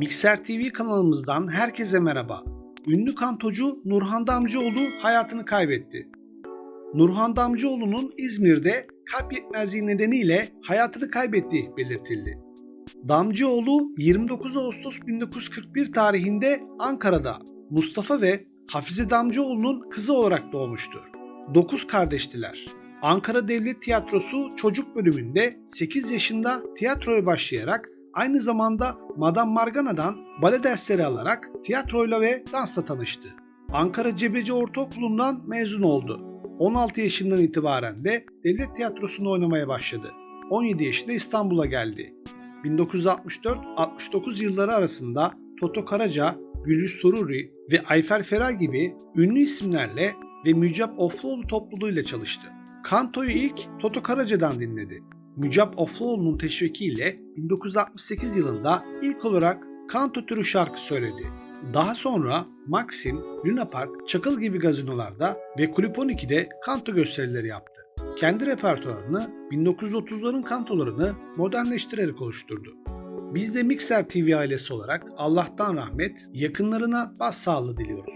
Mikser TV kanalımızdan herkese merhaba. Ünlü kantocu Nurhan Damcıoğlu hayatını kaybetti. Nurhan Damcıoğlu'nun İzmir'de kalp yetmezliği nedeniyle hayatını kaybettiği belirtildi. Damcıoğlu 29 Ağustos 1941 tarihinde Ankara'da Mustafa ve Hafize Damcıoğlu'nun kızı olarak doğmuştur. 9 kardeştiler. Ankara Devlet Tiyatrosu çocuk bölümünde 8 yaşında tiyatroya başlayarak aynı zamanda Madame Margana'dan bale dersleri alarak tiyatroyla ve dansla tanıştı. Ankara Cebeci Ortaokulu'ndan mezun oldu. 16 yaşından itibaren de devlet tiyatrosunda oynamaya başladı. 17 yaşında İstanbul'a geldi. 1964-69 yılları arasında Toto Karaca, Güliz Sururi ve Ayfer Ferah gibi ünlü isimlerle ve Mücap Ofluoğlu topluluğuyla çalıştı. Kanto'yu ilk Toto Karaca'dan dinledi. Mücap Ofluoğlu'nun teşvikiyle 1968 yılında ilk olarak kanto türü şarkı söyledi. Daha sonra Maxim, Luna Park, Çakıl gibi gazinolarda ve Kulüp 12'de kanto gösterileri yaptı. Kendi repertuarını 1930'ların kantolarını modernleştirerek oluşturdu. Biz de Mixer TV ailesi olarak Allah'tan rahmet, yakınlarına başsağlığı diliyoruz.